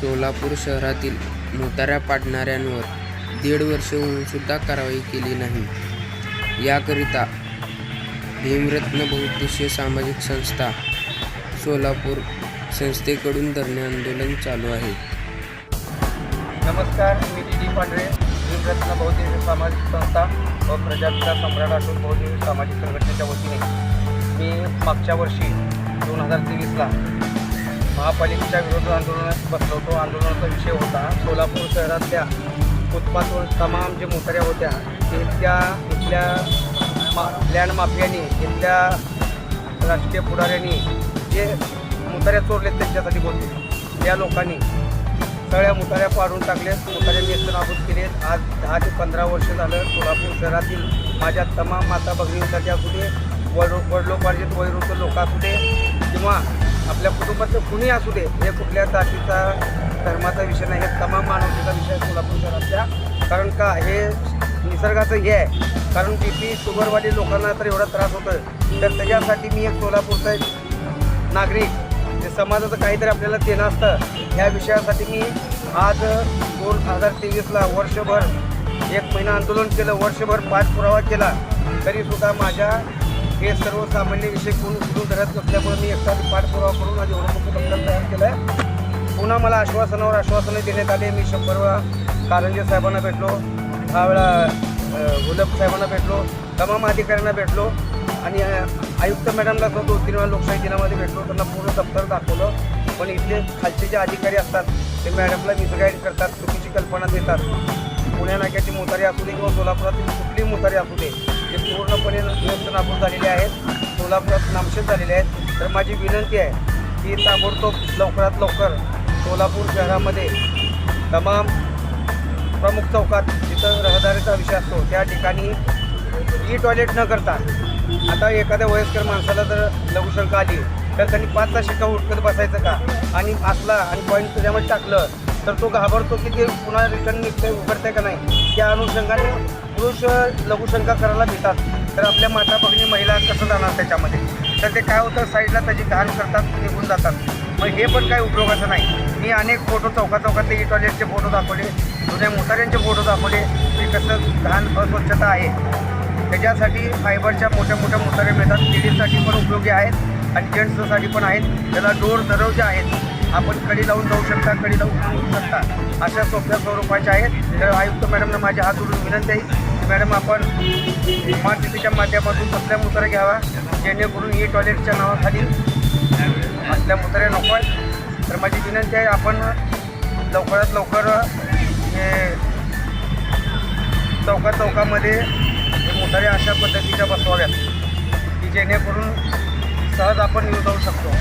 सोलापूर शहरातील मोटाऱ्या पाडणाऱ्यांवर दीड वर्ष होऊनसुद्धा कारवाई केली नाही. याकरिता भीमरत्न बहुउद्देशीय सामाजिक संस्था सोलापूर संस्थेकडून धरणे आंदोलन चालू आहे. नमस्कार मी डी पांढरे भीमरत्न बहुदेवी सामाजिक संस्था व प्रजापिता सम्राट अशोक बहुदेवी सामाजिक संघटनेच्या वतीने मी मागच्या वर्षी दोन हजार तेवीसला महापालिकेच्या विरोध आंदोलनात बसलो होतो आंदोलनाचा विषय होता सोलापूर शहरातल्या फुटपाथवर तमाम जे मोटाऱ्या होत्या ते त्या इथल्या मा लँड माफियांनी इथल्या राजकीय पुढाऱ्यांनी जे मुताऱ्या चोरलेत त्यांच्यासाठी बोलले. या लोकांनी सगळ्या मुताऱ्या पाडून टाकल्यात मुताऱ्या नेस्त नाबूद केलेत आज दहा ते पंधरा वर्ष झालं सोलापूर शहरातील माझ्या तमाम माता भगिनींसाठी असू दे वडलो वडलोपार्जित वैरुद्ध लोक असू दे किंवा आपल्या कुटुंबातलं कुणी असू दे हे कुठल्या जातीचा धर्माचा विषय नाही हे तमाम मानवतेचा विषय सोलापूर शहरातल्या कारण का हे निसर्गाचं हे आहे. कारण बी पी शुगरवाली लोकांना तर एवढा त्रास होतो तर त्याच्यासाठी मी एक सोलापूरचा एक नागरिक जे समाजाचं काहीतरी आपल्याला देणं असतं ह्या विषयासाठी मी आज दोन हजार तेवीसला वर्षभर एक महिना आंदोलन केलं वर्षभर पाठपुरावा केला. तरीसुद्धा माझ्या हे सर्वसामान्य विषय कोण कुठून धरत नसल्यामुळे मी एकटा पाठपुरावा करून आज एवढं पत्रक तयार केलं आहे. पुन्हा मला आश्वासनावर आश्वासनं देण्यात आले. मी शंभर वेळा कारंजे साहेबांना भेटलो. दहा वेळा गुलब साहेबांना भेटलो. तमाम अधिकाऱ्यांना भेटलो. आणि आयुक्त मॅडमला तो दोन तीन वेळा लोकशाही दिनामध्ये भेटलो त्यांना पूर्ण दप्तर दाखवलं. पण इथले खालचे जे अधिकारी असतात ते मॅडमला मिसगाईड करतात चुकीची कल्पना देतात. पुण्या नाक्याची मोतारी असू दे किंवा सोलापुरातील कुठलीही मोतारी असू दे. ते पूर्णपणे व्यस्त नाबूद झालेले आहेत. सोलापुरात नामशेष झालेले आहेत. तर माझी विनंती आहे की ताबडतोब लवकरात लवकर सोलापूर शहरामध्ये तमाम प्रमुख चौकात जिथं रहदारीचा विषय असतो त्या ठिकाणी ई टॉयलेट न करता आता एखाद्या वयस्कर माणसाला जर लघुशंका आली तर त्यांनी पाच तास शिका उठकत बसायचं का? आणि असला आणि पॉईंट त्याच्यामध्ये टाकलं तर तो घाबरतो की ते पुन्हा रिटर्न निघतंय उघडतंय का नाही? त्या अनुषंगाने पुरुष लघुशंका करायला भेटतात तर आपल्या माता भगिनी महिला कसं जाणार त्याच्यामध्ये? तर ते काय होतं? साईडला त्याची घाण करतात निघून जातात. मग हे पण काही उपयोगाचं नाही. मी अनेक फोटो चौका चौकातले ई टॉयलेटचे फोटो दाखवले जुन्या मोटाऱ्यांचे फोटो दाखवले. की कसं घाण अस्वच्छता आहे. त्याच्यासाठी फायबरच्या मोठ्या मोठ्या मोटाऱ्या मिळतात. लेडीजसाठी पण उपयोगी आहेत आणि जेंट्ससाठी पण आहेत. त्याला डोर दरवाजे आहेत. आपण कडी लावून जाऊ शकता कडी लावून जाऊ शकता. अशा सोप्या स्वरूपाच्या आहेत. तर आयुक्त मॅडमना माझ्या हात उडून विनंती आहे की मॅडम आपण स्मार्ट सिटीच्या माध्यमातून कसल्या मुतारा घ्यावा? जेणेकरून ई टॉयलेटच्या नावाखाली असल्या मुताऱ्या नको आहेत. तर माझी विनंती आहे आपण लवकरात लवकर हे चौका चौकामध्ये हे मुतारे अशा पद्धतीच्या बसवाव्यात की जेणेकरून सहज आपण येऊ जाऊ शकतो.